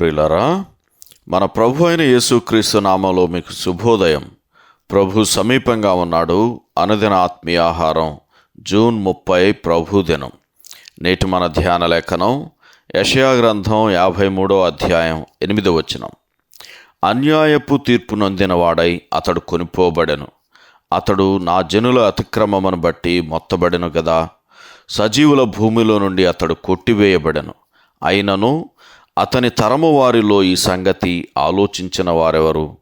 ప్రియులరా మన ప్రభు అయిన యేసుక్రీస్తు నామంలో మీకు శుభోదయం. ప్రభు సమీపంగా ఉన్నాడు. అనుదిన ఆత్మీయ ఆహారం జూన్ ముప్పై ప్రభు దినం. నేటి మన ధ్యాన లేఖనం యషయా గ్రంథం యాభై మూడో అధ్యాయం ఎనిమిదో వచనం. అన్యాయపు తీర్పు నొందినవాడై అతడు కొనిపోబడెను. అతడు నా జనుల అతిక్రమమును బట్టి మొత్తబడెను కదా సజీవుల భూమిలో నుండి అతడు కొట్టివేయబడెను. అయినను అతని తరము వారిలో ఈ సంగతి ఆలోచించిన వారెవరు?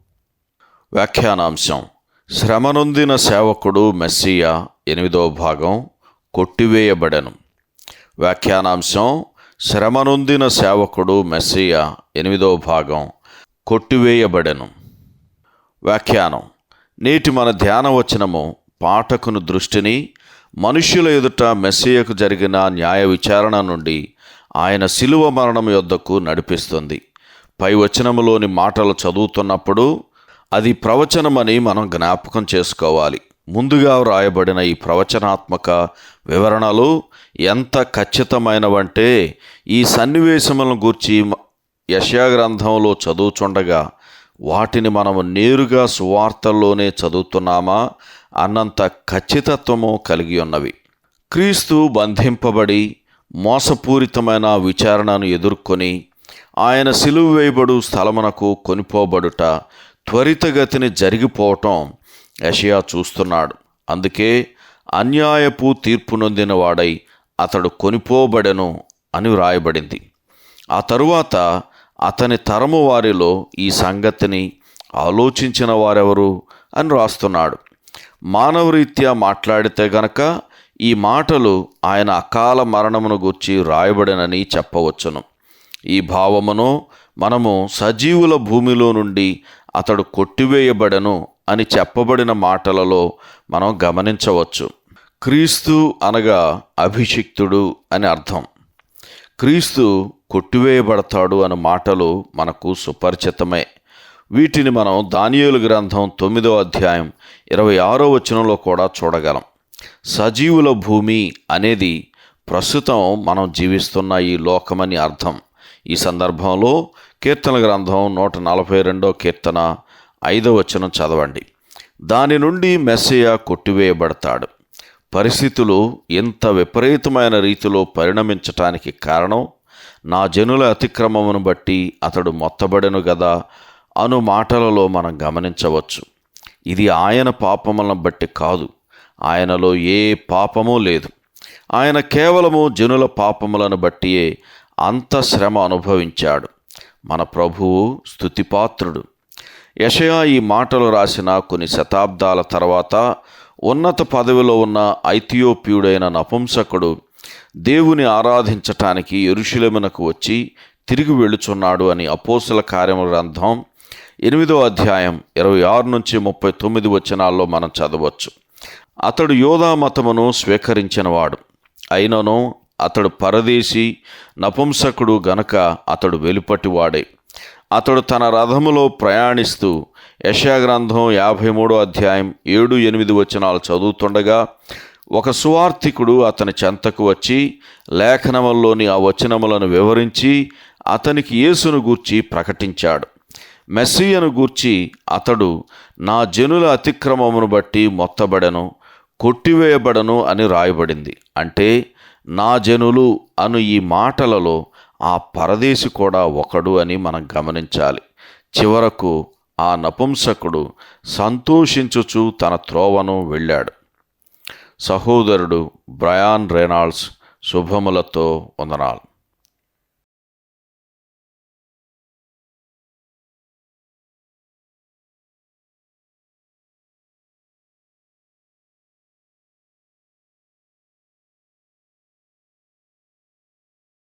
వ్యాఖ్యానాంశం. శ్రమనొందిన సేవకుడు మెస్సియా ఎనిమిదవ భాగం కొట్టివేయబడెను. వ్యాఖ్యానాంశం. శ్రమనొందిన సేవకుడు మెస్సియా ఎనిమిదవ భాగం కొట్టివేయబడెను. వ్యాఖ్యానం. నేటి మన ధ్యాన వచనము పాఠకుని దృష్టిని మనుష్యుల ఎదుట మెస్సియకు జరిగిన న్యాయ విచారణ నుండి ఆయన శిలువ మరణం యొద్దకు నడిపిస్తుంది. పై వచనములోని మాటలు చదువుతున్నప్పుడు అది ప్రవచనమని మనం జ్ఞాపకం చేసుకోవాలి. ముందుగా వ్రాయబడిన ఈ ప్రవచనాత్మక వివరణలు ఎంత ఖచ్చితమైనవంటే ఈ సన్నివేశములను గూర్చి యశాగ్రంథంలో చదువుచుండగా వాటిని మనము నేరుగా సువార్తల్లోనే చదువుతున్నామా అన్నంత ఖచ్చితత్వము కలిగి ఉన్నవి. క్రీస్తు బంధింపబడి మోసపూరితమైన విచారణను ఎదుర్కొని ఆయన సిలువ వేయబడు స్థలమునకు కొనిపోబడుట త్వరితగతిని జరిగిపోవటం యషయా చూస్తున్నాడు. అందుకే అన్యాయపు తీర్పు నొందిన వాడై అతడు కొనిపోబడెను అని వ్రాయబడింది. ఆ తరువాత అతని తరము వారిలో ఈ సంగతిని ఆలోచించిన వారెవరు అని రాస్తున్నాడు. మానవరీత్యా మాట్లాడితే గనక ఈ మాటలు ఆయన అకాల మరణమును గూర్చి రాయబడినని చెప్పవచ్చును. ఈ భావమును మనము సజీవుల భూమిలో నుండి అతడు కొట్టివేయబడను అని చెప్పబడిన మాటలలో మనం గమనించవచ్చు. క్రీస్తు అనగా అభిషిక్తుడు అని అర్థం. క్రీస్తు కొట్టివేయబడతాడు అనే మాటలు మనకు సుపరిచితమే. వీటిని మనం దానియోలు గ్రంథం తొమ్మిదో అధ్యాయం ఇరవై ఆరో వచనంలో కూడా చూడగలం. సజీవుల భూమి అనేది ప్రస్తుతం మనం జీవిస్తున్న ఈ లోకమని అర్థం. ఈ సందర్భంలో కీర్తన గ్రంథం నూట నలభై రెండో కీర్తన ఐదో వచనం చదవండి. దాని నుండి మెస్సయ కొట్టివేయబడతాడు. పరిస్థితులు ఇంత విపరీతమైన రీతిలో పరిణమించటానికి కారణం? నా జనుల అతిక్రమమును బట్టి అతడు మొత్తబడెను గదా? అను మాటలలో మనం గమనించవచ్చు. ఇది ఆయన పాపములను బట్టి కాదు. ఆయనలో ఏ పాపము లేదు. ఆయన కేవలము జనుల పాపములను బట్టియే అంత శ్రమ అనుభవించాడు. మన ప్రభువు స్థుతిపాత్రుడు యషయా ఈ మాటలు రాసిన కొన్ని శతాబ్దాల తర్వాత ఉన్నత పదవిలో ఉన్న ఐథియోపియుడైన నపుంసకుడు దేవుని ఆరాధించటానికి ఎరుషులమునకు వచ్చి తిరిగి వెళుచున్నాడు అని అపోసల కార్యముల గ్రంథం ఎనిమిదో అధ్యాయం ఇరవై ఆరు నుంచి ముప్పై తొమ్మిది వచనాల్లో మనం చదవచ్చు. అతడు యోధా మతమును స్వీకరించినవాడు. అయినను అతడు పరదేశి నపుంసకుడు గనక అతడు వెలుపటివాడే. అతడు తన రథములో ప్రయాణిస్తూ యశాగ్రంథం యాభై మూడో అధ్యాయం ఏడు ఎనిమిది వచనాలు చదువుతుండగా ఒక సువార్థికుడు అతని చెంతకు వచ్చి లేఖనముల్లోని ఆ వచనములను వివరించి అతనికి యేసును గూర్చి ప్రకటించాడు. మెస్సియను గూర్చి అతడు నా జనుల అతిక్రమమును బట్టి మొత్తబడను కొట్టివేయబడను అని రాయబడింది. అంటే నా జనులు అను ఈ మాటలలో ఆ పరదేశి కూడా ఒకడు అని మనం గమనించాలి. చివరకు ఆ నపుంసకుడు సంతోషించుచు తన త్రోవను వెళ్ళాడు. సహోదరుడు బ్రయాన్ రెనాల్డ్స్ శుభములతో వందనాలు.